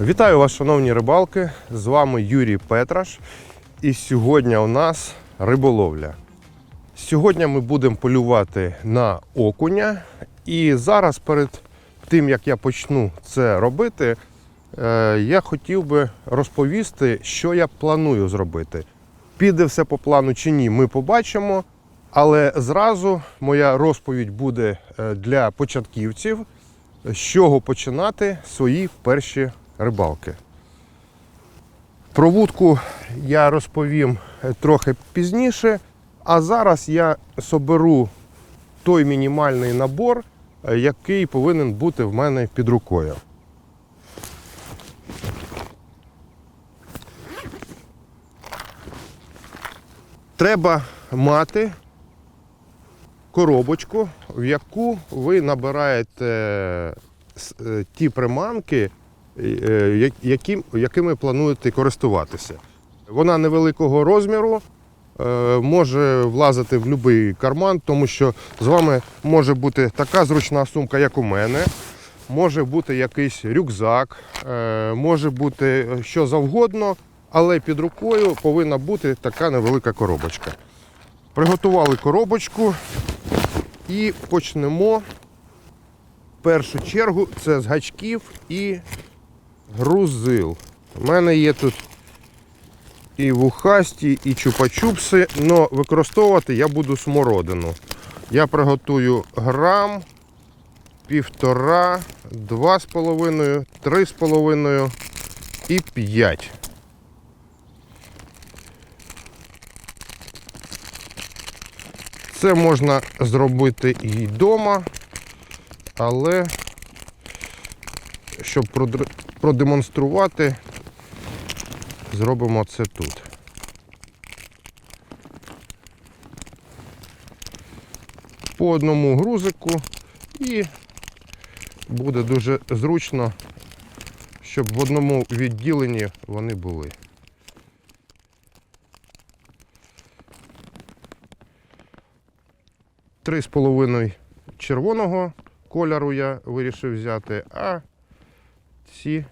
Вітаю вас, шановні рибалки! З вами Юрій Петраш. І сьогодні у нас риболовля. Сьогодні ми будемо полювати на окуня. І зараз, перед тим як я почну це робити, е, я хотів би розповісти, що я планую зробити. Піде все по плану чи ні, ми побачимо. Але зразу моя розповідь буде е, для початківців, з чого починати свої перші рибалки. Про вудку я розповім е, трохи пізніше, а зараз я соберу той мінімальний набор, е, який повинен бути в мене під рукою. Треба мати коробочку, в яку ви набираєте е, ті приманки, яким, якими плануєте користуватися. Вона невеликого розміру, е, може влазити в будь-який карман, тому що з вами може бути така зручна сумка, як у мене. Може бути якийсь рюкзак, е, може бути що завгодно, але під рукою повинна бути така невелика коробочка. Приготували коробочку і почнемо. В першу чергу це з гачків і грузил. У мене є тут і вухасті, і чупа-чупси, але використовувати я буду смородину. Я приготую грам, півтора, два з половиною, три з половиною і п'ять. Це можна зробити і вдома, але щоб продемонструвати, зробимо це тут. По одному грузику і буде дуже зручно, щоб в одному відділенні вони були. Три з половиною червоного кольору я вирішив взяти, а ці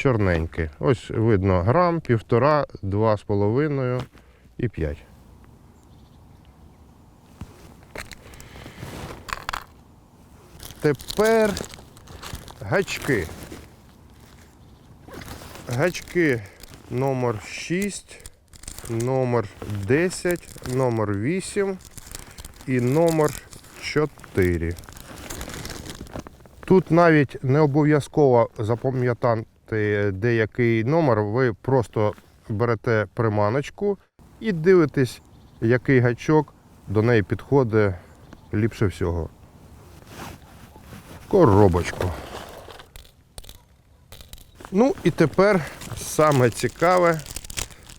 чорненькі. Ось видно грам, півтора, два з половиною і п'ять. Тепер гачки. Гачки номер 6, номер 10, номер 8 і номер 4. Тут навіть не обов'язково запам'ятати деякий номер, ви просто берете приманочку і дивитесь, який гачок до неї підходить ліпше всього. Коробочку. Ну і тепер саме цікаве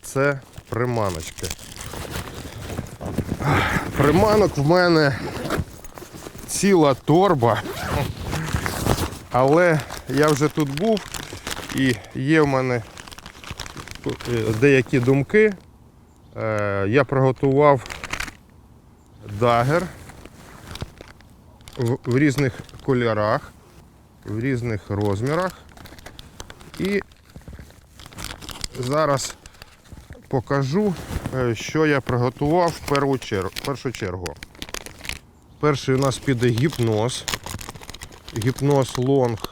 це приманочки. Приманок в мене ціла торба. Але я вже тут був і є в мене е, деякі думки. Е, Я приготував дагер в різних кольорах, в різних розмірах. І зараз покажу, е, що я приготував в першу чергу. Перший у нас піде гіпноз. Гіпноз лонг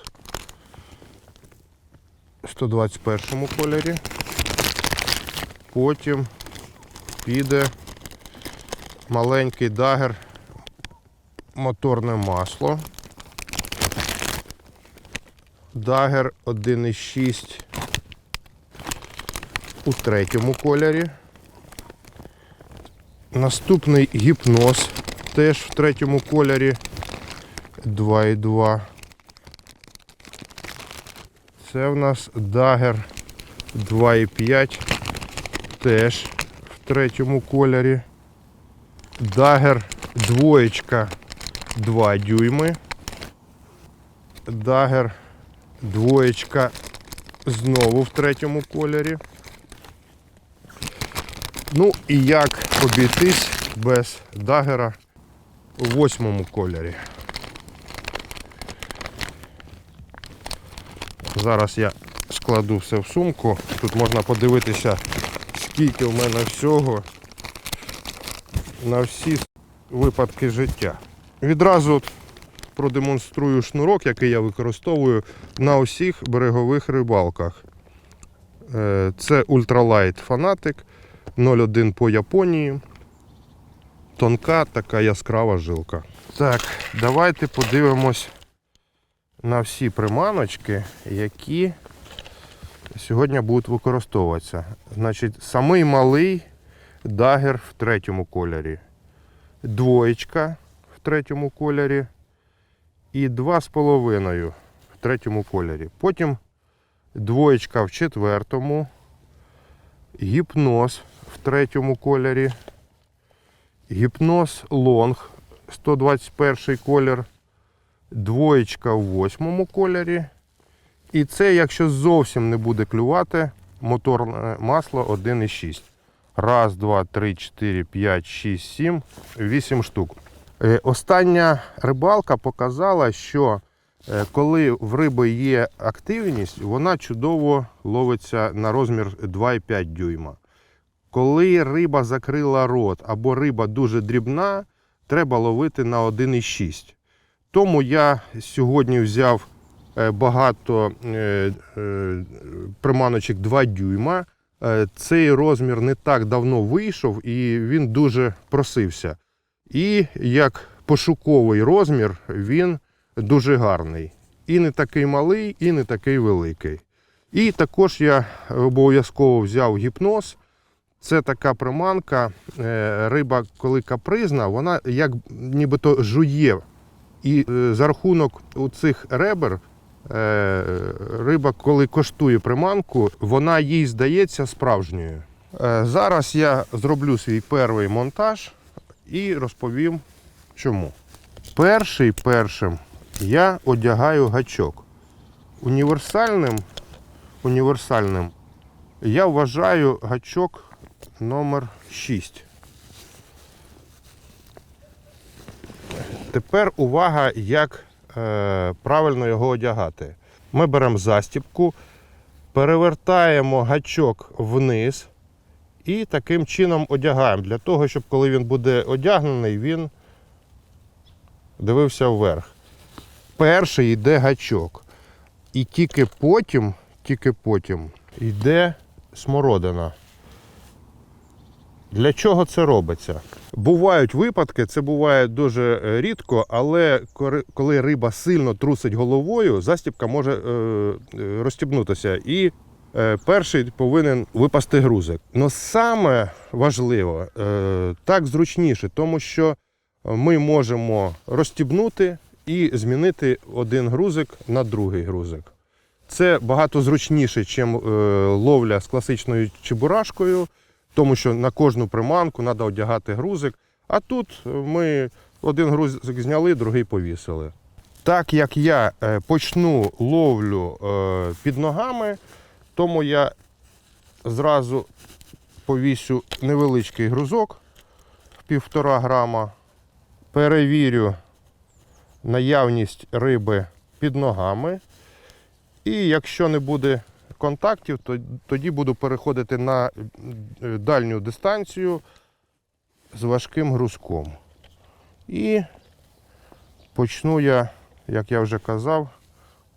121 кольорі. Потім піде маленький дагер моторне масло. Дагер 1,6 у третьому кольорі. Наступний гіпноз теж в третьому кольорі 2,2. Це в нас дагер 2,5 теж в третьому кольорі. Дагер двоєчка 2 дюйми. Дагер двоєчка знову в третьому кольорі. Ну і як обійтись без дагера у восьмому кольорі. Зараз я складу все в сумку. Тут можна подивитися, скільки в мене всього на всі випадки життя. Відразу продемонструю шнурок, який я використовую на усіх берегових рибалках. Е, Це Ultralight Fanatic 01 по Японії. Тонка така яскрава жилка. Так, давайте подивимось на всі приманочки, які сьогодні будуть використовуватися. Значить, самий малий дагер в третьому кольорі, двоєчка в третьому кольорі і два з половиною в третьому кольорі. Потім двоєчка в четвертому, гіпноз в третьому кольорі, гіпноз лонг 121 колір, двоєчка в восьмому кольорі. І це, якщо зовсім не буде клювати, моторне масло 1,6. Раз, два, три, чотири, п'ять, шість, сім, вісім штук. Е, Остання рибалка показала, що е, коли в риби є активність, вона чудово ловиться на розмір 2,5 дюйма. Коли риба закрила рот або риба дуже дрібна, треба ловити на 1,6. Тому я сьогодні взяв е, багато е, е, приманочок 2 дюйма. Цей розмір не так давно вийшов і він дуже просився. І як пошуковий розмір він дуже гарний. І не такий малий, і не такий великий. І також я обов'язково взяв гіпноз. Це така приманка. Риба, коли капризна, вона як нібито жує. І е, за рахунок цих ребер е, риба, коли коштує приманку, вона їй здається справжньою. Е, Зараз я зроблю свій перший монтаж і розповім чому. Перший першим я одягаю гачок. Універсальним, універсальним я вважаю гачок номер 6. Тепер увага, як е, правильно його одягати. Ми беремо застіпку, перевертаємо гачок вниз і таким чином одягаємо, для того, щоб коли він буде одягнений, він дивився вверх. Перший йде гачок. І тільки потім, тільки потім йде смородина. Для чого це робиться? Бувають випадки, це буває дуже е, рідко, але коли риба сильно трусить головою, застібка може е, е, розстібнутися. І перший повинен випасти грузик. Но саме важливо, так зручніше, тому що ми можемо розстібнути і змінити один грузик на другий грузик. Це багато зручніше, ніж ловля з класичною чебурашкою, тому що на кожну приманку треба одягати грузик. А тут ми один грузик зняли, другий повісили. Так як я е, почну ловлю е, під ногами, тому я зразу повісю невеличкий грузок півтора грама, перевірю наявність риби під ногами. І якщо не буде контактів, то тоді буду переходити на е, дальню дистанцію з важким грузком. І почну я, як я вже казав,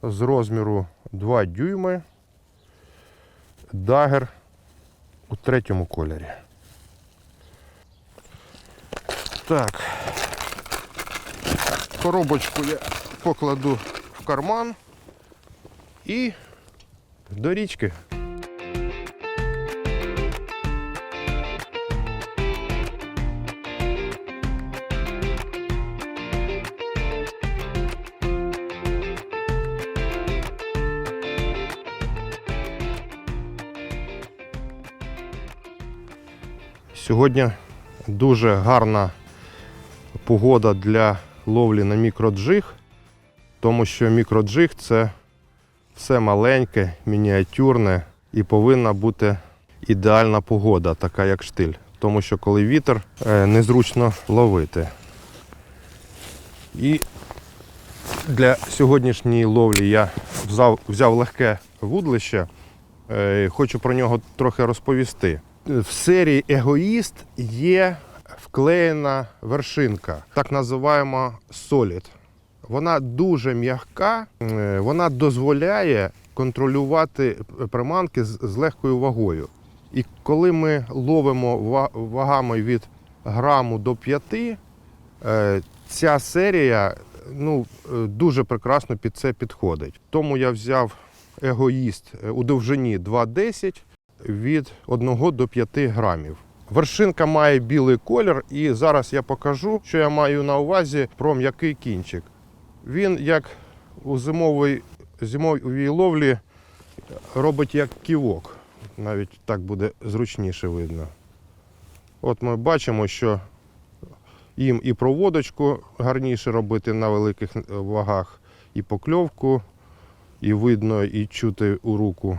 з розміру 2 дюйми дагер у третьому кольорі. Так, коробочку я покладу в карман і до річки. Сьогодні дуже гарна погода для ловлі на мікроджиг, тому що мікроджиг це все маленьке, мініатюрне і повинна бути ідеальна погода, така як штиль. Тому що коли вітер, е, незручно ловити. І Для сьогоднішньої ловлі я взяв, взяв легке вудлище. Е, Хочу про нього трохи розповісти. В серії Егоїст є вклеєна вершинка, так називаємо солід. Вона дуже м'яка, е, вона дозволяє контролювати приманки з легкою вагою. І коли ми ловимо вагами від граму до 5, е, ця серія ну, е, дуже прекрасно під це підходить. Тому я взяв егоїст у довжині 2,10 від 1 до 5 грамів. Вершинка має білий колір, і зараз я покажу, що я маю на увазі про м'який кінчик. Він, як у зимовій, зимовій ловлі, робить як ківок. Навіть так буде зручніше видно. От ми бачимо, що їм і проводочку гарніше робити на великих вагах, і покльовку, і видно, і чути у руку.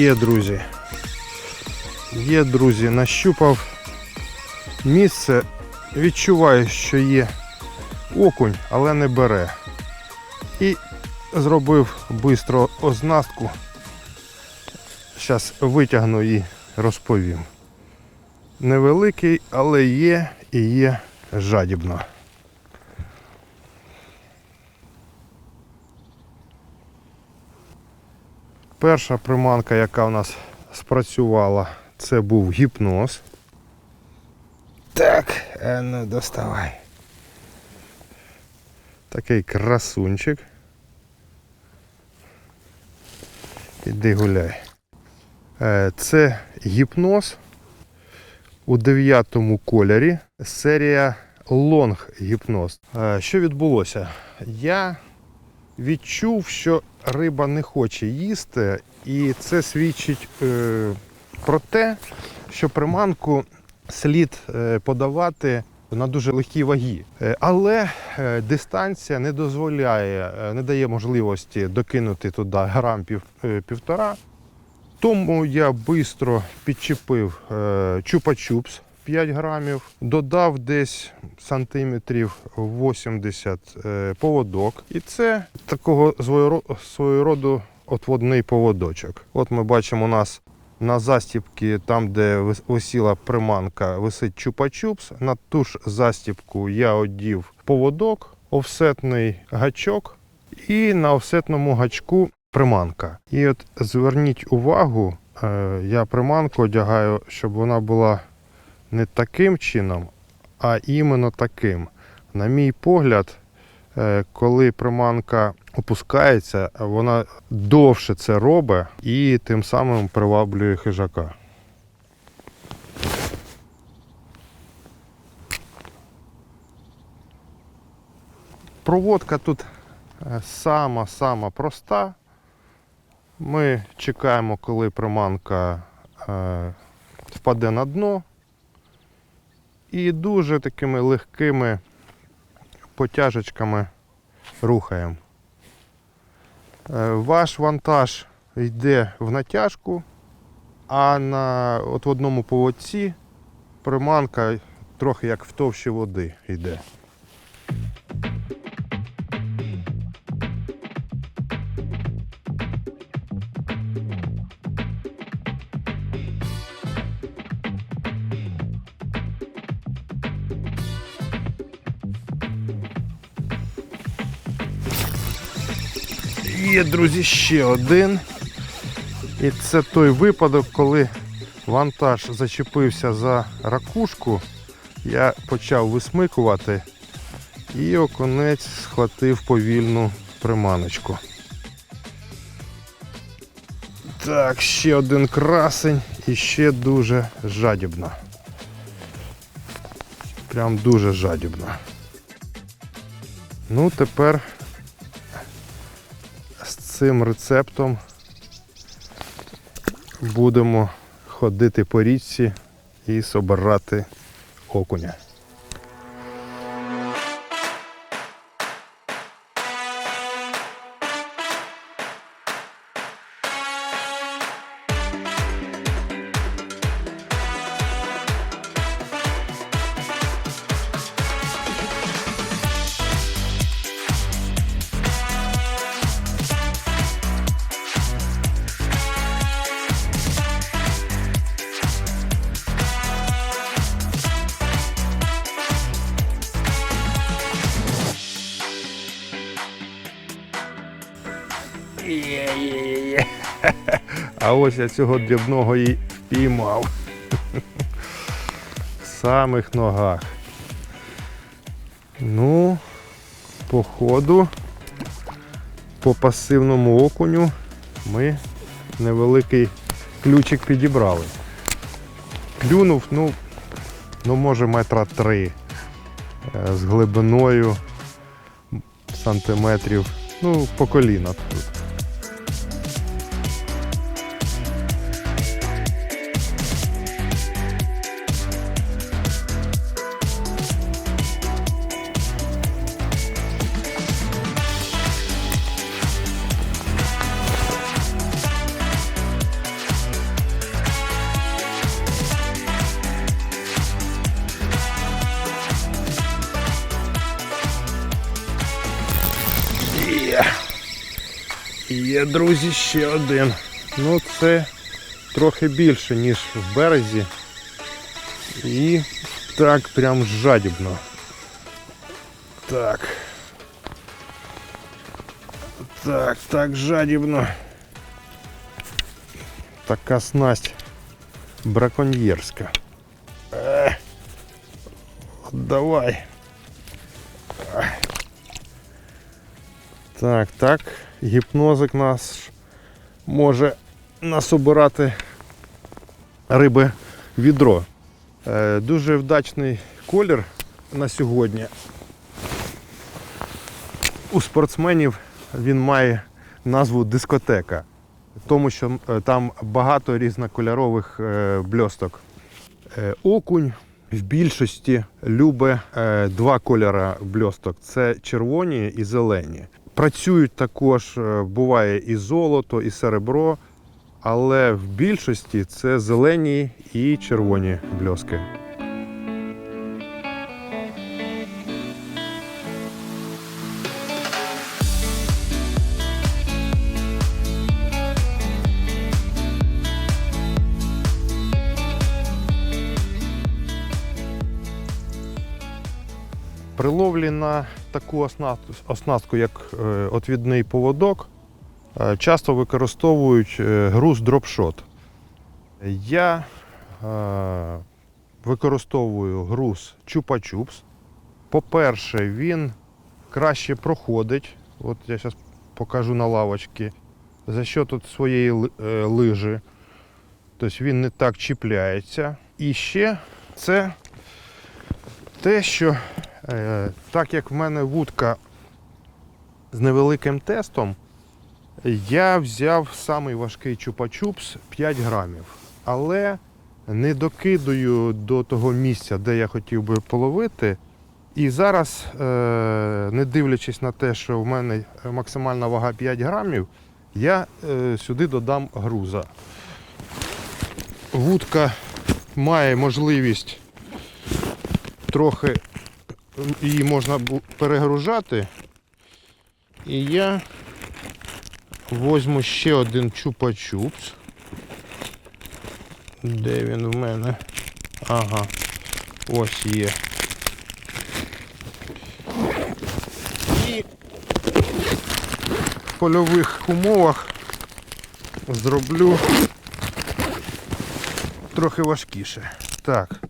Є, друзі. Є, друзі, нащупав місце. Відчуваю, що є окунь, але не бере. І зробив швидко оснастку. Зараз витягну і розповім. Невеликий, але є і є жадібно. Перша приманка, яка у нас спрацювала, це був гіпноз. Так, ну доставай. Такий красунчик. Іди гуляй. Е, Це гіпноз у дев'ятому кольорі. Серія лонг гіпноз. Е, Що відбулося? Я відчув, що риба не хоче їсти, і це свідчить е, про те, що приманку слід е, подавати на дуже легкій вагі. Е, але е, дистанція не дозволяє, не дає можливості докинути туди грам пів, півтора. Тому я швидко підчепив чупа-чупс 5 грамів, додав десь сантиметрів 80 е, поводок. І це такого свого роду отводний поводочок. От ми бачимо у нас на застіпці, там, де висіла приманка, висить чупа-чупс. На ту ж застіпку я одів поводок, офсетний гачок, і на офсетному гачку приманка. І от зверніть увагу, е, я приманку одягаю, щоб вона була не таким чином, а іменно таким. На мій погляд, е, коли приманка опускається, вона довше це робить і тим самим приваблює хижака. Проводка тут е, сама-сама проста. Ми чекаємо, коли приманка е, впаде на дно. І дуже такими легкими потяжечками рухаємо. Е, Ваш вантаж йде в натяжку, а на, от в одному поводці приманка трохи як в товщі води йде. Є, друзі, ще один. І це той випадок, коли вантаж зачепився за ракушку, я почав висмикувати і окунець схватив повільну приманочку. Так, ще один красень і ще дуже жадібно. Прям дуже жадібно. Ну, тепер цим рецептом будемо ходити по річці і собирати окуня. А ось я цього дрібного і впіймав. В самих ногах. Ну, по ходу, по пасивному окуню ми невеликий ключик підібрали. Клюнув, ну, ну може метра три е, з глибиною сантиметрів, ну, по коліна тут. ще один. Ну, це трохи більше, ніж в березі. І так прям жадібно. Так. Так, так, жадібно. Така снасть браконьєрська. Е, давай. Так, так, гіпнозик нас може насобирати риби відро. Е, дуже вдачний колір на сьогодні. У спортсменів він має назву дискотека, тому що е, там багато різнокольорових е, бльосток. Окунь в більшості любить два кольори бльосток це червоні і зелені. Працюють також, е, буває і золото, і серебро, але в більшості це зелені і червоні бльоски. При ловлі на таку оснастку, як е, отвідний поводок, е, часто використовують е, груз дропшот. Я використовую груз чупа-чупс. По-перше, він краще проходить. От я зараз покажу на лавочці. За що тут своєї ли- лижі. Тобто він не так чіпляється. І ще це те, що так як в мене вудка з невеликим тестом, я взяв самий важкий чупа-чупс 5 грамів. Але не докидую до того місця, де я хотів би половити. І зараз, е, не дивлячись на те, що в мене максимальна вага 5 грамів, я е, сюди додам груза. Вудка має можливість трохи її можна перегружати. І я возьму ще один чупа-чупс. Де він в мене? Ага, ось є. І в польових умовах зроблю трохи важкіше. Так.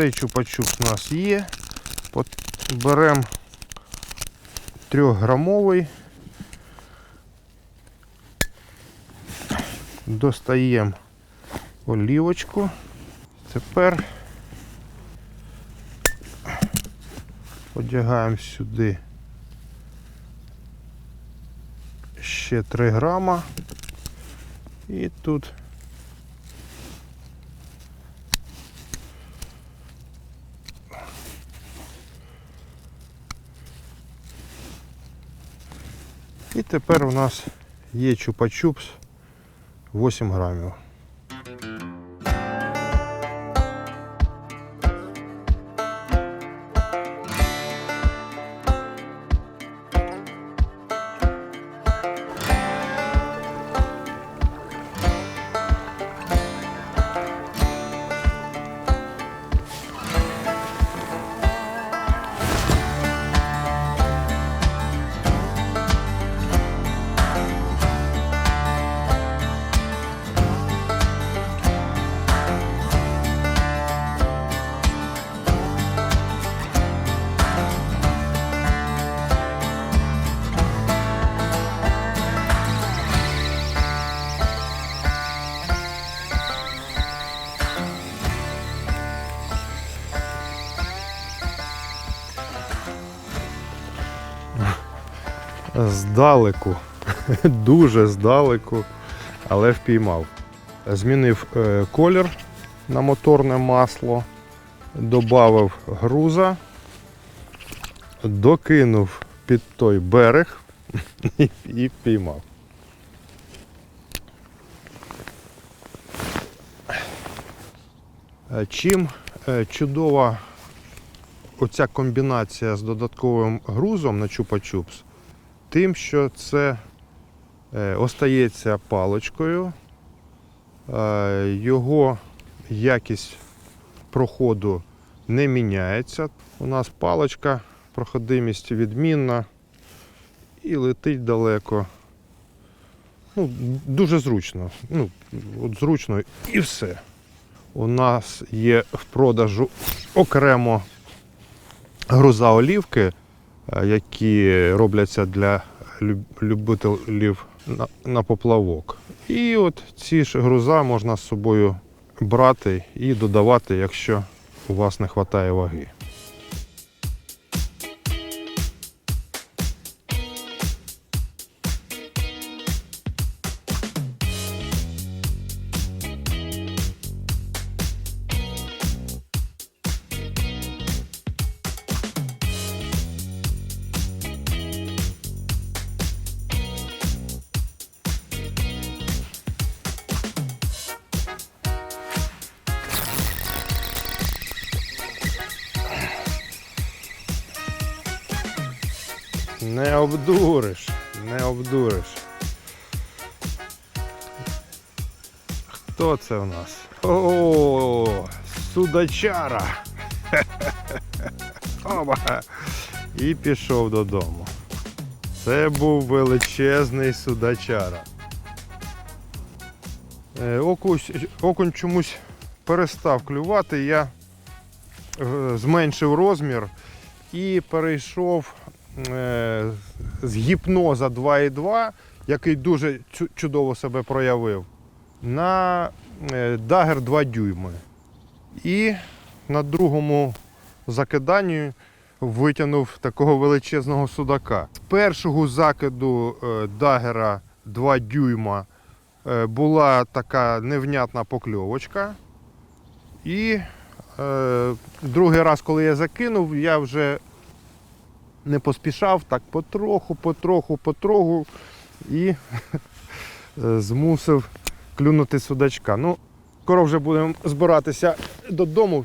Цей чупа-чупс у нас є. Беремо трьохграмовий. Достаємо олівочку. Тепер одягаємо сюди ще 3 грама. І тут І тепер у нас є чупа-чупс 8 грамів. Здалеку, дуже здалеку, але впіймав. Змінив е, колір на моторне масло, додав груза, докинув під той берег і, впіймав. Е, Чим е, чудова оця комбінація з додатковим грузом на чупа-чупс, тим, що це е, остається паличкою, е, його якість проходу не міняється. У нас паличка, проходимість відмінна і летить далеко. Ну, дуже зручно. Ну, от зручно і все. У нас є в продажу окремо груза олівки, які робляться для любителів на, на поплавок. І от ці ж груза можна з собою брати і додавати, якщо у вас не вистачає ваги. Судачара. Оба. І пішов додому. Це був величезний судачара. Е, окунь чомусь перестав клювати, я е, зменшив розмір і перейшов е, з гіпноза 2,2, який дуже чудово себе проявив, на дагер 2 дюйми. І на другому закиданні витягнув такого величезного судака. З першого закиду е, дагера 2 дюйма е, була така невнятна покльовочка. І е, другий раз, коли я закинув, я вже не поспішав, так потроху, потроху, потроху і е, змусив клюнути судачка. Ну, скоро вже будемо збиратися додому.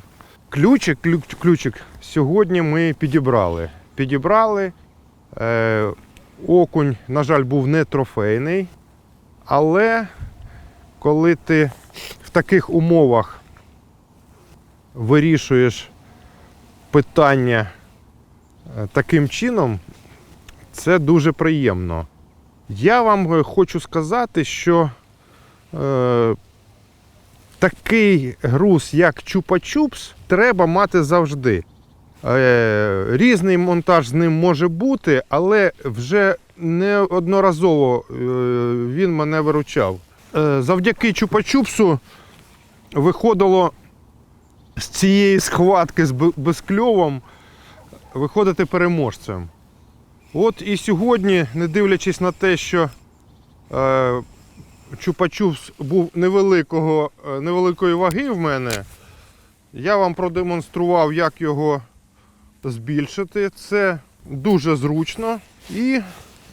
Ключик, ключ, ключик сьогодні ми підібрали. Підібрали. Е, окунь, на жаль, був не трофейний. Але коли ти в таких умовах вирішуєш питання е, таким чином, це дуже приємно. Я вам е, хочу сказати, що е, такий груз, як чупа-чупс, треба мати завжди. Е, різний монтаж з ним може бути, але вже неодноразово е, він мене виручав. Е, завдяки чупа-чупсу виходило з цієї схватки з безкльовом виходити переможцем. От і сьогодні, не дивлячись на те, що чупа-чупс був невеликого, е, невеликої ваги в мене, я вам продемонстрував, як його збільшити. Це дуже зручно. І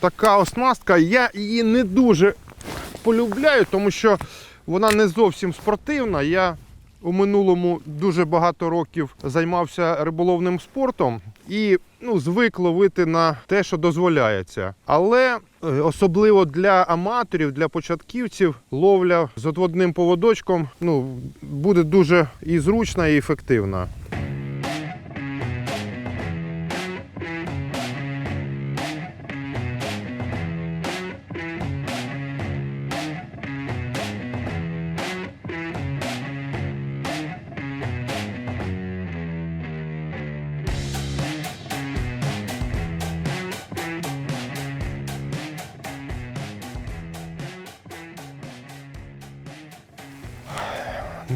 така оснастка, я її не дуже полюбляю, тому що вона не зовсім спортивна. Я у минулому дуже багато років займався риболовним спортом і ну, звик ловити на те, що дозволяється. Але е, особливо для аматорів, для початківців, ловля з одним поводочком ну, буде дуже і зручна, і ефективна.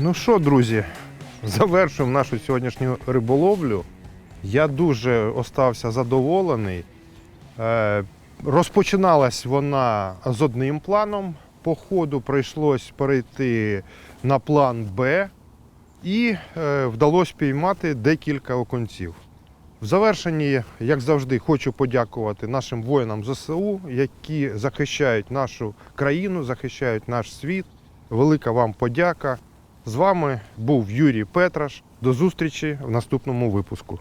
Ну що, друзі, завершуємо нашу сьогоднішню риболовлю. Я дуже остався задоволений. Е, розпочиналась вона з одним планом. По ходу прийшлось перейти на план Б і е, вдалося піймати декілька окунців. В завершенні, як завжди, хочу подякувати нашим воїнам ЗСУ, які захищають нашу країну, захищають наш світ. Велика вам подяка. З вами був Юрій Петраш. До зустрічі в наступному випуску.